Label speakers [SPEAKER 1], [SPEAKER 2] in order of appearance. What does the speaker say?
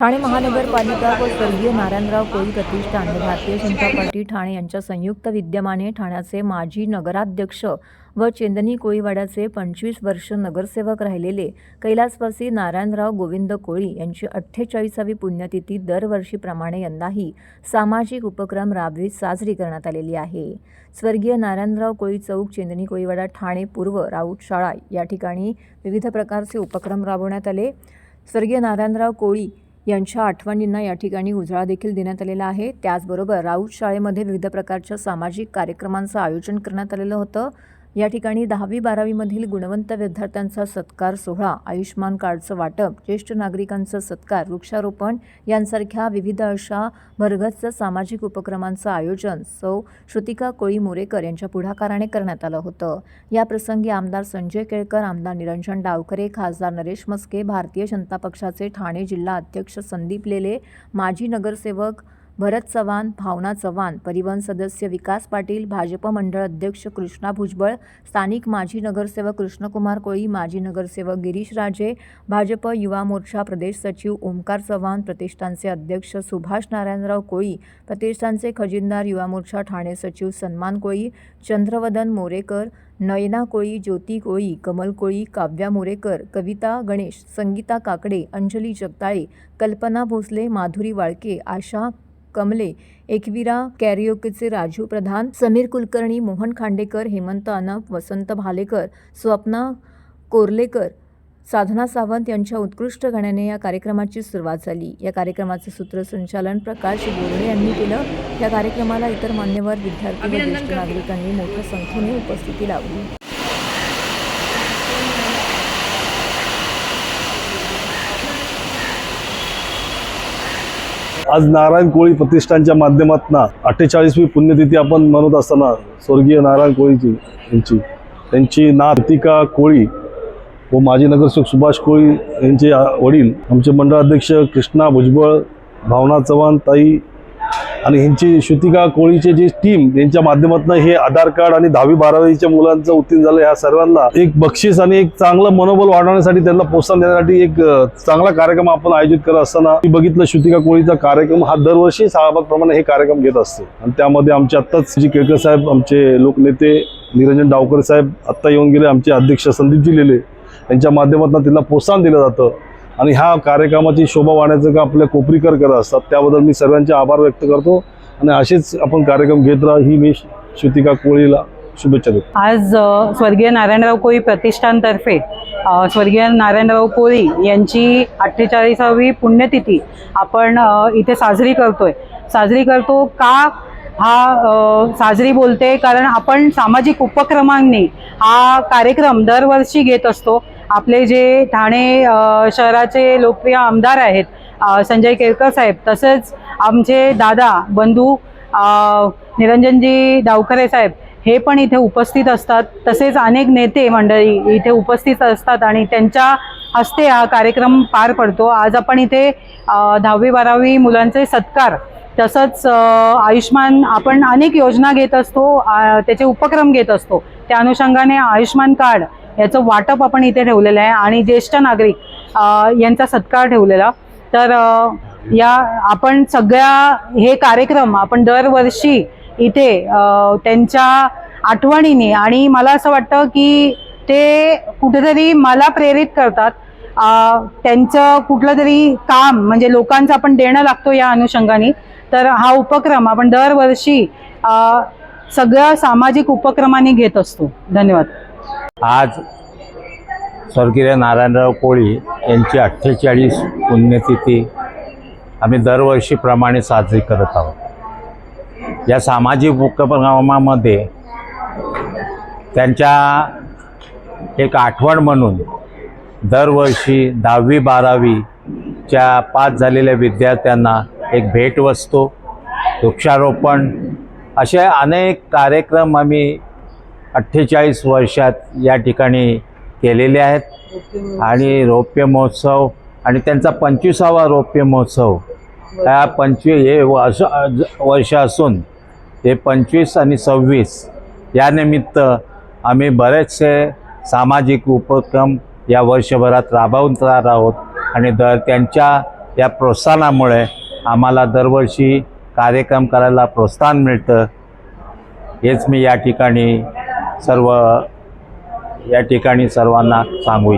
[SPEAKER 1] ठाणे महानगरपालिका व स्वर्गीय नारायणराव कोळी प्रतिष्ठान व भारतीय जनता पार्टी ठाणे यांच्या संयुक्त विद्यमाने ठाण्याचे माजी नगराध्यक्ष व चेंदनी कोळीवाड्याचे पंचवीस वर्ष नगरसेवक राहिलेले कैलासवासी नारायणराव गोविंद कोळी यांची अठ्ठेचाळीसावी पुण्यतिथी दरवर्षीप्रमाणे यंदाही सामाजिक उपक्रम राबवीत साजरी करण्यात आलेली आहे. स्वर्गीय नारायणराव कोळी चौक चेंदनी कोळीवाडा ठाणे पूर्व राऊत शाळा या ठिकाणी विविध प्रकारचे उपक्रम राबवण्यात आले. स्वर्गीय नारायणराव कोळी यांच्या आठवणींना या ठिकाणी उजाळा देखील देण्यात आलेला आहे. त्याचबरोबर राऊत शाळेमध्ये विविध प्रकारच्या सामाजिक कार्यक्रमांचं आयोजन करण्यात आलेलं होतं. या ठिकाणी दहावी बारावीमधील गुणवंत विद्यार्थ्यांचा सत्कार सोहळा आयुष्मान कार्डचं वाटप ज्येष्ठ नागरिकांचं सत्कार वृक्षारोपण यांसारख्या विविध अशा भरगच्च सामाजिक उपक्रमांचं आयोजन सौ श्रुतिका कोळी मोरेकर यांच्या पुढाकाराने करण्यात आलं होतं. या प्रसंगी आमदार संजय केळकर आमदार निरंजन डावखरे खासदार नरेश मस्के भारतीय जनता पक्षाचे ठाणे जिल्हा अध्यक्ष संदीप लेले माजी नगरसेवक भरत चव्हाण भावना चव्हाण परिवहन सदस्य विकास पाटील भाजप मंडळ अध्यक्ष कृष्णा भुजबळ स्थानिक माजी नगरसेवक कृष्णकुमार कोळी माजी नगरसेवक गिरीश राजे भाजप युवा मोर्चा प्रदेश सचिव ओमकार चव्हाण प्रतिष्ठानचे अध्यक्ष सुभाष नारायणराव कोळी प्रतिष्ठानचे खजिनदार युवा मोर्चा ठाणे सचिव सन्मान कोळी चंद्रवदन मोरेकर नयना कोळी ज्योती कोळी कमल कोळी काव्या मोरेकर कविता गणेश संगीता काकडे अंजली जगताळे कल्पना भोसले माधुरी वाळके आशा कमले एकवीरा कॅरिओकेचे राजू प्रधान समीर कुलकर्णी मोहन खांडेकर हेमंत अनप वसंत भालेकर स्वप्ना कोर्लेकर साधना सावंत यांच्या उत्कृष्ट गाण्याने या कार्यक्रमाची सुरुवात झाली. या कार्यक्रमाचे सूत्रसंचालन प्रकाश बोर्डे यांनी केलं. या कार्यक्रमाला इतर मान्यवर विद्यार्थी व ज्येष्ठ नागरिकांनी मोठ्या संख्येने उपस्थिती लावली
[SPEAKER 2] आज नारायण कोळी प्रतिष्ठानच्या माध्यमातून अठ्ठेचाळीसवी पुण्यतिथी आपण म्हणत असताना स्वर्गीय नारायण कोळीची यांची त्यांची नातिका कोळी व माजी नगरसेवक सुभाष कोळी यांचे वडील आमचे मंडळाध्यक्ष कृष्णा भुजबळ भावना चव्हाण ताई आणि ह्यांची श्रुतिका कोळीचे जी टीम यांच्या माध्यमातून हे आधार कार्ड आणि दहावी बारावीच्या मुलांचं उत्तीर्ण झालं या सर्वांना एक बक्षीस आणि एक चांगलं मनोबल वाढवण्यासाठी त्यांना प्रोत्साहन देण्यासाठी एक चांगला कार्यक्रम आपण आयोजित करत असताना मी बघितलं श्रुतिका कोळीचा कार्यक्रम हा दरवर्षी प्रमाणे हे कार्यक्रम घेत असते. आणि त्यामध्ये आमचे आत्ताच जी केळकर साहेब आमचे लोकनेते निरंजन डावकर साहेब आत्ता येऊन गेले आमचे अध्यक्ष संदीपजी लेले यांच्या माध्यमातून त्यांना प्रोत्साहन दिलं जातं. आणि ह्या कार्यक्रमाची शोभा वाढण्याचं काम आपल्या कोपरीकर करत असतात त्याबद्दल मी सर्वांचे आभार व्यक्त करतो. आणि असेच आपण कार्यक्रम घेत राहा. ही मी श्रुतिका कोळीला शुभेच्छा देतो.
[SPEAKER 3] आज स्वर्गीय नारायणराव कोळी प्रतिष्ठानतर्फे स्वर्गीय नारायणराव कोळी यांची अठ्ठेचाळीसावी पुण्यतिथी आपण इथे साजरी करतोय. साजरी करतो का? हा साजरी बोलते कारण आपण सामाजिक उपक्रमांनी हा कार्यक्रम दरवर्षी घेत असतो. आपले जे ठाणे शहराचे लोकप्रिय आमदार आहेत संजय केळकर साहेब तसेच आमचे दादा बंधू निरंजनजी डावखरे साहेब हे पण इथे उपस्थित असतात. तसेच अनेक नेते मंडळी इथे उपस्थित असतात आणि त्यांच्या हस्ते हा कार्यक्रम पार पडतो. आज आपण इथे दहावी बारावी मुलांचे सत्कार तसंच आयुष्मान आपण अनेक योजना घेत असतो त्याचे उपक्रम घेत असतो. त्या अनुषंगाने आयुष्मान कार्ड याचं वाटप आपण इथे ठेवलेलं आहे. आणि ज्येष्ठ नागरिक यांचा सत्कार ठेवलेला. तर या आपण सगळ्या हे कार्यक्रम आपण दरवर्षी इथे त्यांच्या आठवणीने आणि मला असं वाटतं की ते कुठेतरी मला प्रेरित करतात. त्यांचं कुठलं तरी काम म्हणजे लोकांचं आपण देणं लागतो या अनुषंगाने. तर हा उपक्रम आपण दरवर्षी सगळ्या सामाजिक उपक्रमांनी घेत असतो. धन्यवाद.
[SPEAKER 4] आज स्वर्गीय नारायणराव कोळी यांची अठ्ठेचाळीस पुण्यतिथी आम्ही दरवर्षीप्रमाणे साजरी करत आहोत. या सामाजिक उपक्रमामध्ये त्यांच्या एक आठवण म्हणून दरवर्षी दहावी बारावीच्या पास झालेल्या विद्यार्थ्यांना एक भेटवस्तू वृक्षारोपण असे अनेक कार्यक्रम आम्ही अठ्ठेचाळीस वर्षात या ठिकाणी केलेले आहेत. आणि रौप्य महोत्सव आणि त्यांचा पंचवीसावा रौप्य महोत्सव. या पंचवीस हे वर्ष वर्ष असून हे पंचवीस आणि सव्वीस यानिमित्त आम्ही बरेचसे सामाजिक उपक्रम या वर्षभरात राबवून राहत आहोत. आणि दर त्यांच्या या प्रोत्साहनामुळे आम्हाला दरवर्षी कार्यक्रम करायला प्रोत्साहन मिळतं. हेच मी या ठिकाणी सर्व या ठिकाणी सर्वांना सांगू